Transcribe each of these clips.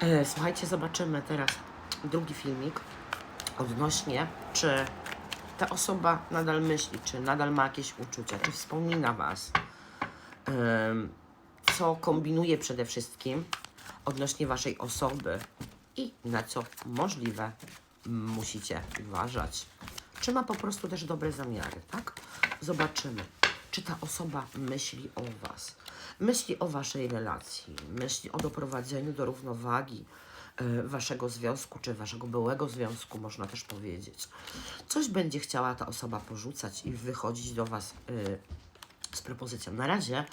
E, Słuchajcie, zobaczymy teraz drugi filmik odnośnie, czy ta osoba nadal myśli, czy nadal ma jakieś uczucia, czy wspomina Was, co kombinuje przede wszystkim odnośnie Waszej osoby i na co możliwe musicie uważać. Czy ma po prostu też dobre zamiary, tak? Zobaczymy, czy ta osoba myśli o Was, myśli o Waszej relacji, myśli o doprowadzeniu do równowagi e, Waszego związku, czy Waszego byłego związku, można też powiedzieć. Coś będzie chciała ta osoba porzucać i wychodzić do Was y, z propozycją. Na razie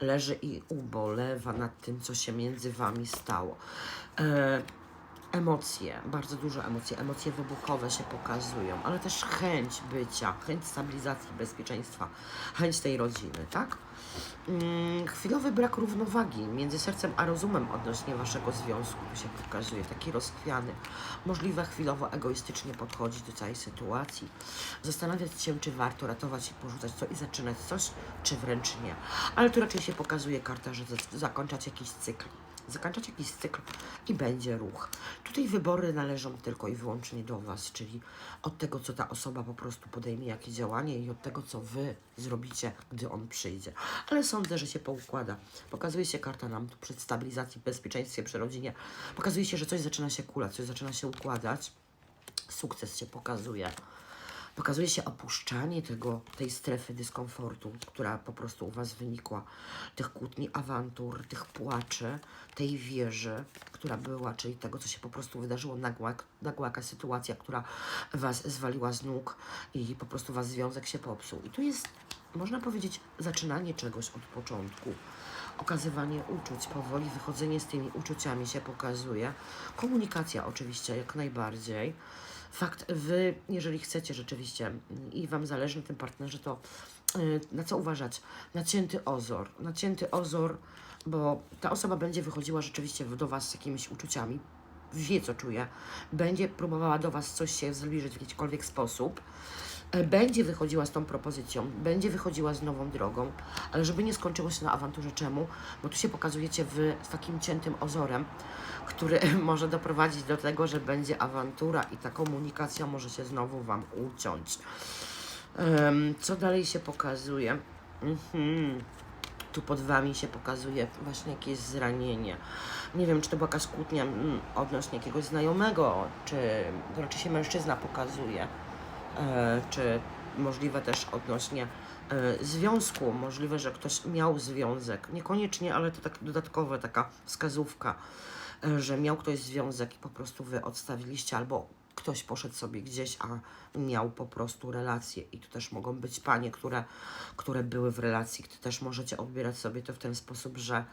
leży i ubolewa nad tym, co się między Wami stało. Emocje, bardzo dużo emocji, emocje wybuchowe się pokazują, ale też chęć bycia, chęć stabilizacji, bezpieczeństwa, chęć tej rodziny, tak? Mm, chwilowy brak równowagi między sercem a rozumem odnośnie waszego związku się pokazuje, taki rozchwiany. Możliwe chwilowo egoistycznie podchodzić do całej sytuacji, zastanawiać się, czy warto ratować i porzucać co i zaczynać coś, czy wręcz nie. Ale tu raczej się pokazuje karta, że zakończać jakiś cykl zakończać jakiś cykl i będzie ruch. Tutaj wybory należą tylko i wyłącznie do Was, czyli od tego, co ta osoba po prostu podejmie, jakie działanie i od tego, co Wy zrobicie, gdy on przyjdzie. Ale sądzę, że się poukłada. Pokazuje się karta nam tu przy stabilizacji, bezpieczeństwie, przy rodzinie. Pokazuje się, że coś zaczyna się kulać, coś zaczyna się układać. Sukces się pokazuje. Pokazuje się opuszczanie tego, tej strefy dyskomfortu, która po prostu u Was wynikła, tych kłótni, awantur, tych płaczy, tej wieży, która była, czyli tego, co się po prostu wydarzyło, nagła, nagła jakaś sytuacja, która Was zwaliła z nóg i po prostu Was związek się popsuł. I tu jest, można powiedzieć, zaczynanie czegoś od początku. Okazywanie uczuć, powoli wychodzenie z tymi uczuciami się pokazuje. Komunikacja oczywiście jak najbardziej. Fakt, wy, jeżeli chcecie rzeczywiście i Wam zależy na tym partnerze, to y, na co uważać? Nacięty ozor. Nacięty ozor, bo ta osoba będzie wychodziła rzeczywiście do Was z jakimiś uczuciami, wie co czuje, będzie próbowała do Was coś się zbliżyć w jakikolwiek sposób, będzie wychodziła z tą propozycją, będzie wychodziła z nową drogą, ale żeby nie skończyło się na awanturze, czemu? Bo tu się pokazujecie z takim ciętym ozorem, który może doprowadzić do tego, że będzie awantura i ta komunikacja może się znowu Wam uciąć. Em, co dalej się pokazuje? Mhm. Tu pod Wami się pokazuje właśnie jakieś zranienie. Nie wiem, czy to była jakaś kłótnia mm, odnośnie jakiegoś znajomego, czy raczej się mężczyzna pokazuje, e, czy możliwe też odnośnie e, związku. Możliwe, że ktoś miał związek. Niekoniecznie, ale to tak dodatkowa taka wskazówka, e, że miał ktoś związek i po prostu Wy odstawiliście albo ktoś poszedł sobie gdzieś, a miał po prostu relacje. I tu też mogą być panie, które, które były w relacji. Ty też możecie odbierać sobie to w ten sposób, że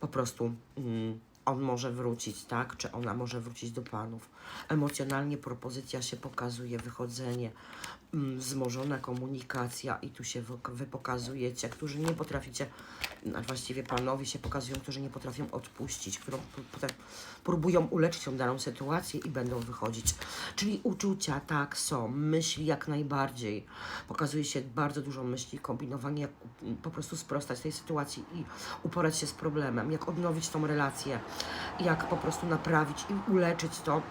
po prostu mm, on może wrócić, tak? Czy ona może wrócić do panów. Emocjonalnie propozycja się pokazuje, wychodzenie, mm, wzmożona komunikacja i tu się wy, pokazujecie, którzy nie potraficie, a właściwie panowie się pokazują, którzy nie potrafią odpuścić, którą próbują uleczyć tą daną sytuację i będą wychodzić. Czyli uczucia, tak, są, myśli jak najbardziej. Pokazuje się bardzo dużo myśli, kombinowanie, jak mm, po prostu sprostać tej sytuacji i uporać się z problemem, jak odnowić tą relację, jak po prostu naprawić i uleczyć to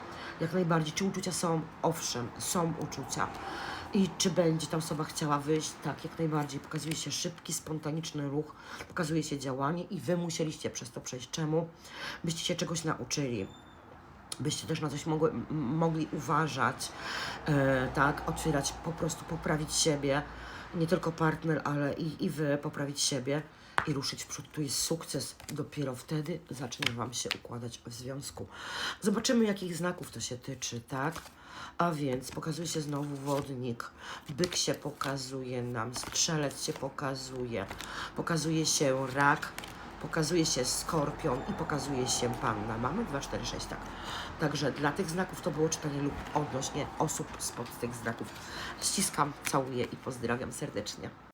jak najbardziej. Czy uczucia są? Owszem, są uczucia. I czy będzie ta osoba chciała wyjść? Tak, jak najbardziej. Pokazuje się szybki, spontaniczny ruch, pokazuje się działanie i wy musieliście przez to przejść. Czemu? Byście się czegoś nauczyli byście też na coś mogły, mogli uważać, e, tak, otwierać, po prostu poprawić siebie, nie tylko partner, ale i, i wy poprawić siebie i ruszyć w przód. Tu jest sukces, dopiero wtedy zacznie Wam się układać w związku. Zobaczymy, jakich znaków to się tyczy, tak? A więc pokazuje się znowu wodnik, byk się pokazuje nam, strzelec się pokazuje, pokazuje się rak, pokazuje się skorpion i pokazuje się panna. Mamy 2, 4, 6, tak. Także dla tych znaków to było czytanie lub odnośnie osób spod tych znaków. Ściskam, całuję i pozdrawiam serdecznie.